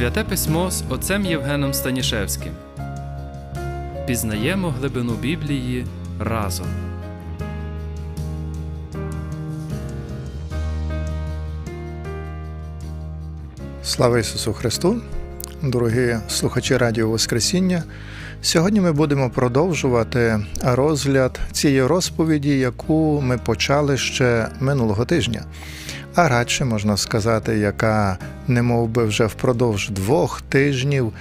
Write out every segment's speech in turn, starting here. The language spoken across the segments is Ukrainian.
Святе письмо з отцем Євгеном Станішевським. Пізнаємо глибину Біблії разом. Слава Ісусу Христу! Дорогі слухачі Радіо Воскресіння. Сьогодні ми будемо продовжувати розгляд цієї розповіді, яку ми почали ще минулого тижня. А радше можна сказати, яка, не би вже впродовж двох тижнів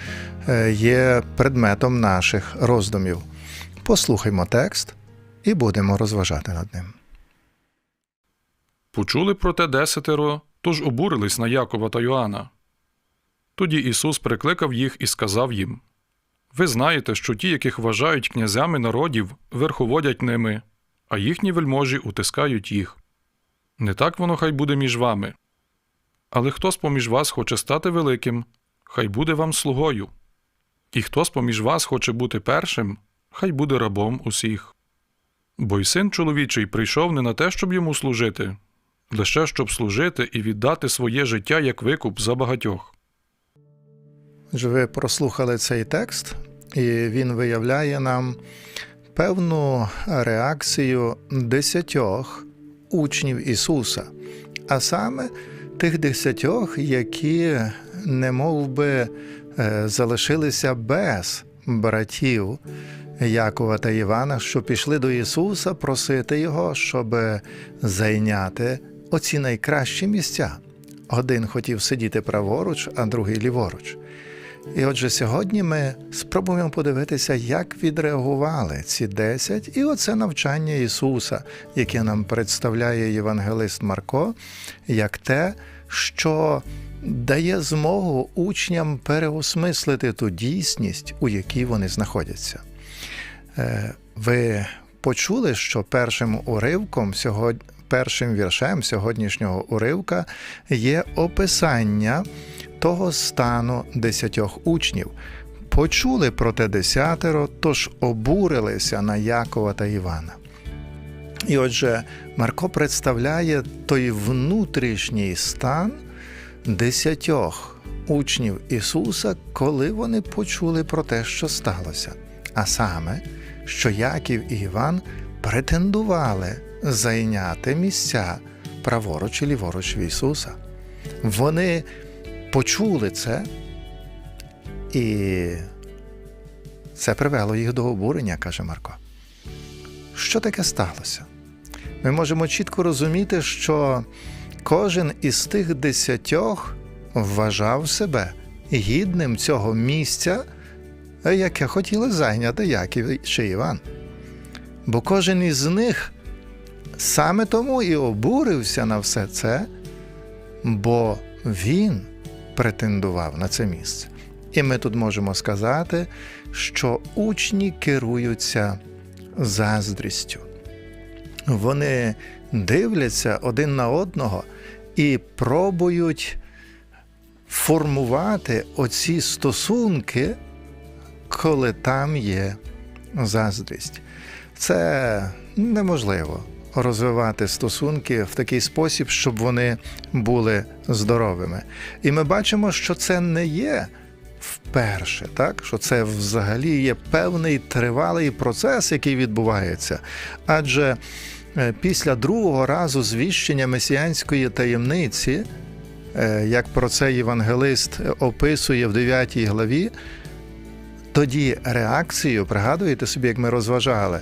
е, є предметом наших роздумів. Послухаймо текст і будемо розважати над ним. Почули про те десятеро, тож обурились на Якова та Йоанна. Тоді Ісус прикликав їх і сказав їм Ви знаєте, що ті, яких вважають князями народів, верховодять ними, а їхні вельможі утискають їх. Не так воно хай буде між вами. Але хто з-поміж вас хоче стати великим, хай буде вам слугою. І хто з-поміж вас хоче бути першим, хай буде рабом усіх. Бо й син чоловічий прийшов не на те, щоб йому служити, лише щоб служити і віддати своє життя як викуп за багатьох. Ви прослухали цей текст, і він виявляє нам певну реакцію десятьох учнів Ісуса, а саме тих десятьох, які не мов би, е, залишилися без братів Якова та Івана, що пішли до Ісуса просити Його, щоб зайняти оці найкращі місця. Один хотів сидіти праворуч, а другий ліворуч. І отже, сьогодні ми спробуємо подивитися, як відреагували ці десять, і оце навчання Ісуса, яке нам представляє Євангелист Марко, як те, що дає змогу учням переосмислити ту дійсність, у якій вони знаходяться. Е, Ви почули, що першим уривком сьогодні. Першим віршем сьогоднішнього уривка є описання того стану десятьох учнів. Почули про те десятеро, тож обурилися на Якова та Івана. І отже, Марко представляє той внутрішній стан десятьох учнів Ісуса, коли вони почули про те, що сталося. А саме, що Яків і Іван претендували зайняти місця праворуч і ліворуч в Ісуса. Вони почули це, і це привело їх до обурення, каже Марко. Що таке сталося? Ми можемо чітко розуміти, що кожен із тих десятьох вважав себе гідним цього місця, яке хотіли зайняти Яків чи Іван. Бо кожен із них саме тому і обурився на все це, бо він претендував на це місце. І ми тут можемо сказати, що учні керуються заздрістю. Вони дивляться один на одного і пробують формувати оці стосунки, коли там є заздрість. Це неможливо розвивати стосунки в такий спосіб, щоб вони були здоровими. І ми бачимо, що це не є вперше, так? що це взагалі є певний тривалий процес, який відбувається. Адже е, після другого разу звіщення месіанської таємниці, е, як про це євангелист описує в 9 главі, тоді реакцію, пригадуєте собі, як ми розважали,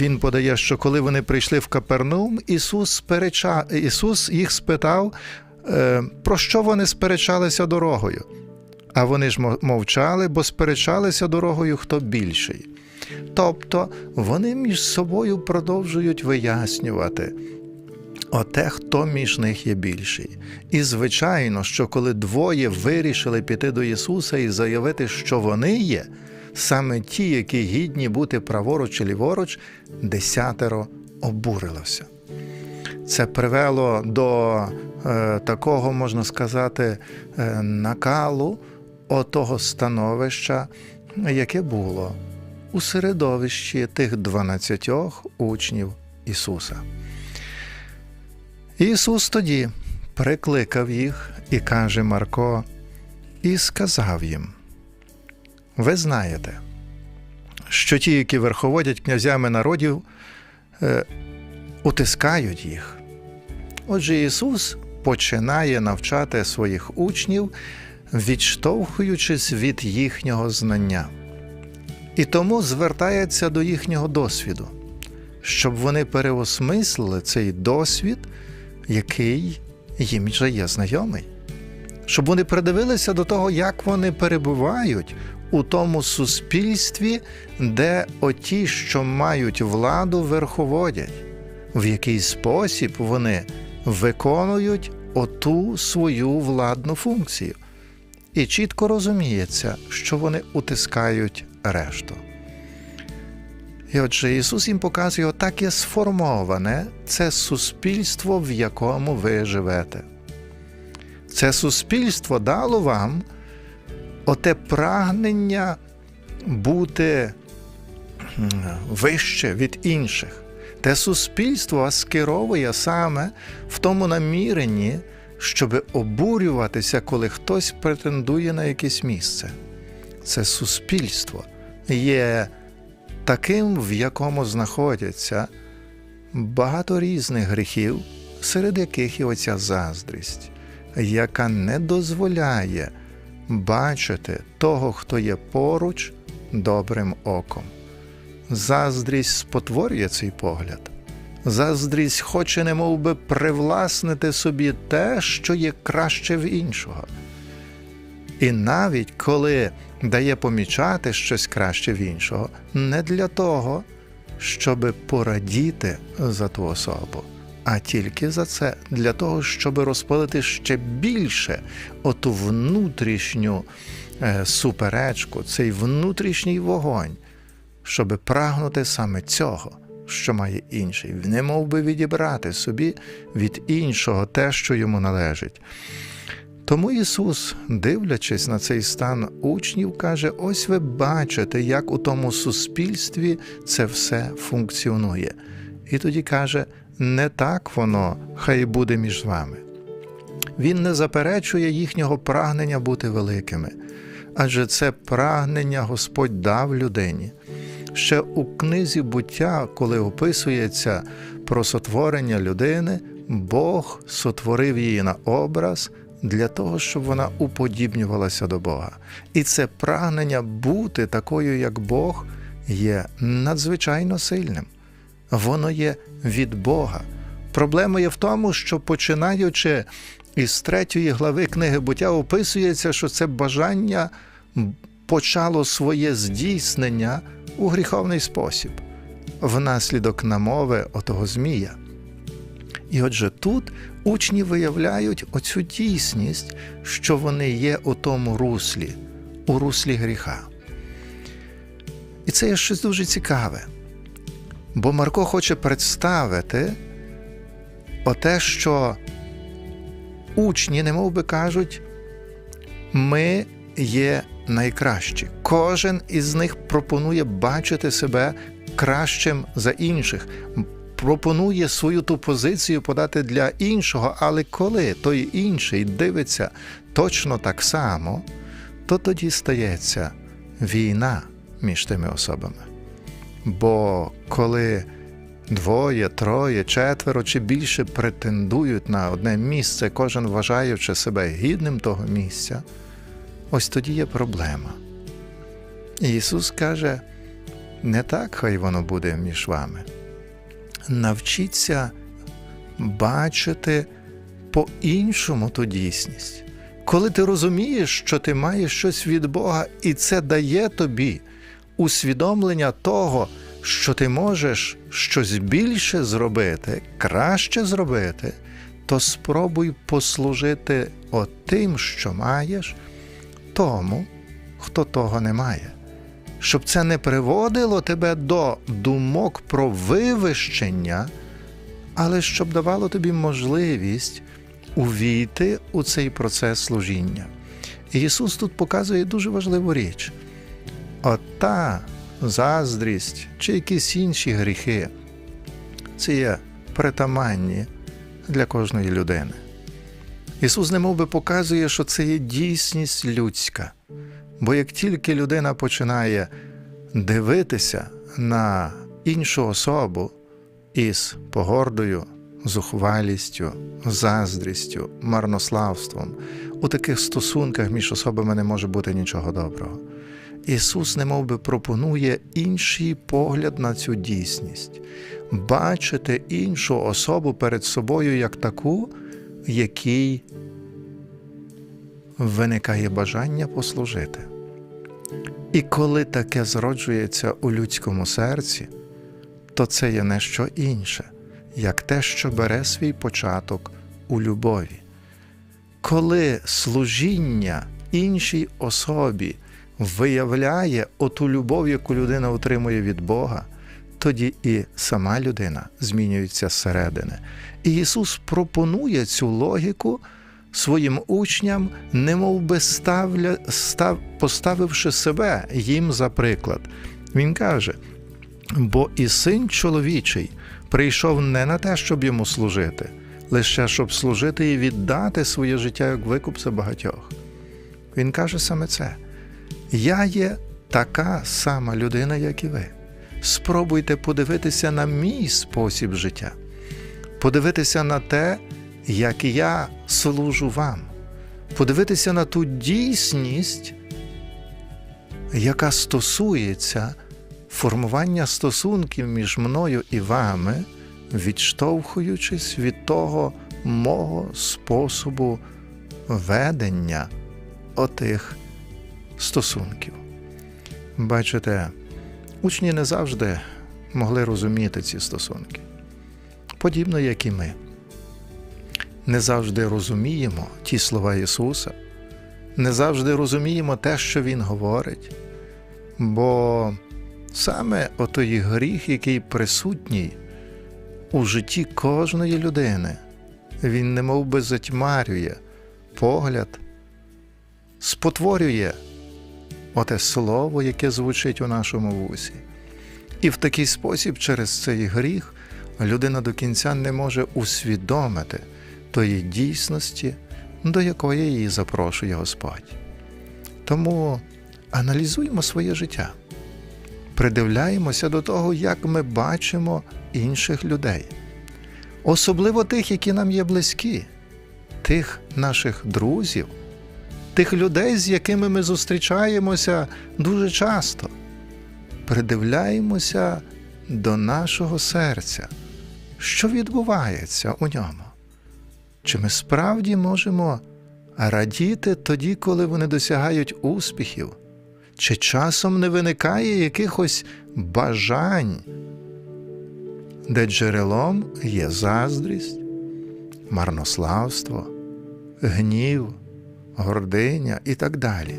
він подає, що коли вони прийшли в Капернаум, Ісус спереча... Ісус їх спитав, е, про що вони сперечалися дорогою. А вони ж мовчали, бо сперечалися дорогою хто більший. Тобто вони між собою продовжують вияснювати оте, хто між них є більший. І звичайно, що коли двоє вирішили піти до Ісуса і заявити, що вони є саме ті, які гідні бути праворуч чи ліворуч, десятеро обурилося. Це привело до е, такого, можна сказати, е, накалу отого становища, яке було у середовищі тих дванадцятьох учнів Ісуса. Ісус тоді прикликав їх і каже Марко: і сказав їм: Ви знаєте, що ті, які верховодять князями народів, е, утискають їх. Отже, Ісус починає навчати своїх учнів, відштовхуючись від їхнього знання. І тому звертається до їхнього досвіду, щоб вони переосмислили цей досвід, який їм вже є знайомий. Щоб вони придивилися до того, як вони перебувають у тому суспільстві, де оті, що мають владу, верховодять, в який спосіб вони виконують оту свою владну функцію. І чітко розуміється, що вони утискають решту. І отже, Ісус їм показує, отак є сформоване це суспільство, в якому ви живете. Це суспільство дало вам оте прагнення бути вище від інших. Те суспільство скеровує саме в тому наміренні, щоб обурюватися, коли хтось претендує на якесь місце. Це суспільство є таким, в якому знаходяться багато різних гріхів, серед яких і оця заздрість, яка не дозволяє бачити того, хто є поруч, добрим оком. Заздрість спотворює цей погляд. Заздрість хоче немов би привласнити собі те, що є краще в іншого. І навіть коли дає помічати щось краще в іншого, не для того, щоб порадіти за ту особу, а тільки за це, для того, щоб розпалити ще більше оту внутрішню е, суперечку, цей внутрішній вогонь, щоб прагнути саме цього, що має інший, не мов би відібрати собі від іншого те, що йому належить. Тому Ісус, дивлячись на цей стан учнів, каже: ось ви бачите, як у тому суспільстві це все функціонує. І тоді каже: не так воно хай буде між вами. Він не заперечує їхнього прагнення бути великими, адже це прагнення Господь дав людині. Ще у книзі буття, коли описується про сотворення людини, Бог сотворив її на образ для того, щоб вона уподібнювалася до Бога. І це прагнення бути такою, як Бог, є надзвичайно сильним. Воно є від Бога. Проблема є в тому, що починаючи із третьої глави книги буття, описується, що це бажання почало своє здійснення у гріховний спосіб, внаслідок намови отого Змія. І отже, тут учні виявляють оцю дійсність, що вони є у тому руслі, у руслі гріха. І це є щось дуже цікаве. Бо Марко хоче представити оте, що учні, немов би кажуть, ми є найкращі. Кожен із них пропонує бачити себе кращим за інших, пропонує свою ту позицію подати для іншого, але коли той інший дивиться точно так само, то тоді стається війна між тими особами. Бо коли двоє, троє, четверо чи більше претендують на одне місце, кожен вважаючи себе гідним того місця, ось тоді є проблема. Ісус каже: не так хай воно буде між вами. Навчіться бачити по-іншому ту дійсність. Коли ти розумієш, що ти маєш щось від Бога, і це дає тобі усвідомлення того, що ти можеш щось більше зробити, краще зробити, то спробуй послужити отим, що маєш, тому, хто того не має. Щоб це не приводило тебе до думок про вивищення, але щоб давало тобі можливість увійти у цей процес служіння. І Ісус тут показує дуже важливу річ. Ота заздрість чи якісь інші гріхи це є притаманні для кожної людини. Ісус немов би показує, що це є дійсність людська. Бо як тільки людина починає дивитися на іншу особу із погордою, зухвалістю, заздрістю, марнославством, у таких стосунках між особами не може бути нічого доброго. Ісус немов би пропонує інший погляд на цю дійсність, бачити іншу особу перед собою як таку, якій виникає бажання послужити. І коли таке зроджується у людському серці, то це є не що інше, як те, що бере свій початок у любові. Коли служіння іншій особі виявляє оту любов, яку людина отримує від Бога, тоді і сама людина змінюється зсередини. І Ісус пропонує цю логіку своїм учням, немов би ставля, став, поставивши себе їм за приклад. Він каже: бо і син чоловічий прийшов не на те, щоб йому служити, лише щоб служити і віддати своє життя як викуп за багатьох. Він каже саме це. Я є така сама людина, як і ви. Спробуйте подивитися на мій спосіб життя, подивитися на те, як я служу вам, подивитися на ту дійсність, яка стосується формування стосунків між мною і вами, відштовхуючись від того мого способу ведення отих стосунків. Бачите, учні не завжди могли розуміти ці стосунки, подібно як і ми. Не завжди розуміємо ті слова Ісуса, не завжди розуміємо те, що Він говорить, бо саме отой гріх, який присутній у житті кожної людини, він немов би затьмарює погляд, спотворює оте слово, яке звучить у нашому вусі. І в такий спосіб, через цей гріх, людина до кінця не може усвідомити тої дійсності, до якої її запрошує Господь. Тому аналізуємо своє життя, придивляємося до того, як ми бачимо інших людей, особливо тих, які нам є близькі, тих наших друзів, тих людей, з якими ми зустрічаємося дуже часто. Придивляємося до нашого серця, що відбувається у ньому. Чи ми справді можемо радіти тоді, коли вони досягають успіхів? Чи часом не виникає якихось бажань, де джерелом є заздрість, марнославство, гнів, гординя і так далі?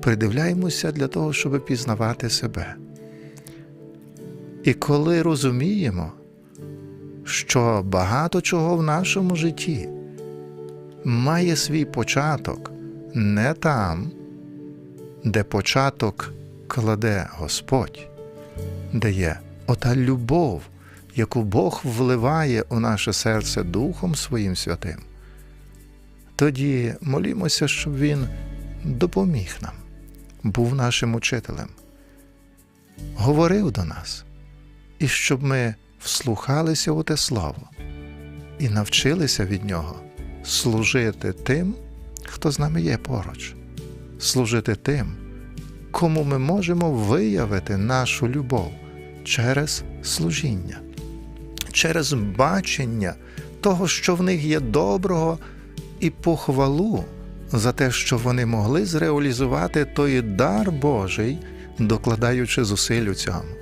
Придивляємося для того, щоб пізнавати себе. І коли розуміємо, що багато чого в нашому житті має свій початок не там, де початок кладе Господь, де є ота любов, яку Бог вливає у наше серце Духом Своїм Святим, тоді молімося, щоб Він допоміг нам, був нашим учителем, говорив до нас, і щоб ми вслухалися у те слово і навчилися від нього служити тим, хто з нами є поруч, служити тим, кому ми можемо виявити нашу любов через служіння, через бачення того, що в них є доброго, і похвалу за те, що вони могли зреалізувати той дар Божий, докладаючи зусиль у цьому.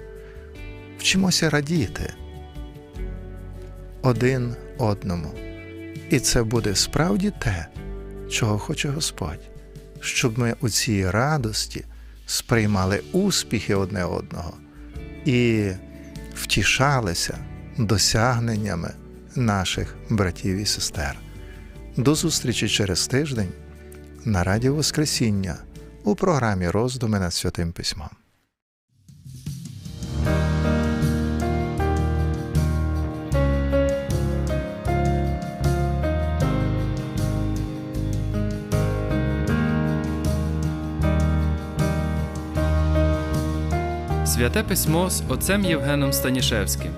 Вчимося радіти один одному. І це буде справді те, чого хоче Господь, щоб ми у цій радості сприймали успіхи одне одного і втішалися досягненнями наших братів і сестер. До зустрічі через тиждень на Радіо Воскресіння у програмі Роздуми над Святим Письмом. Святе письмо з отцем Євгеном Станішевським.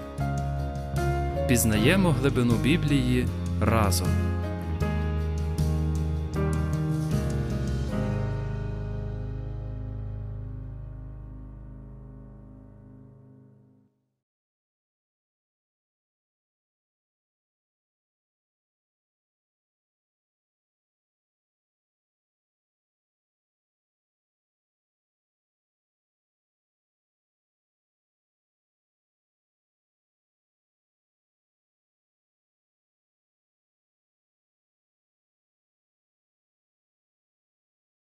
Пізнаємо глибину Біблії разом.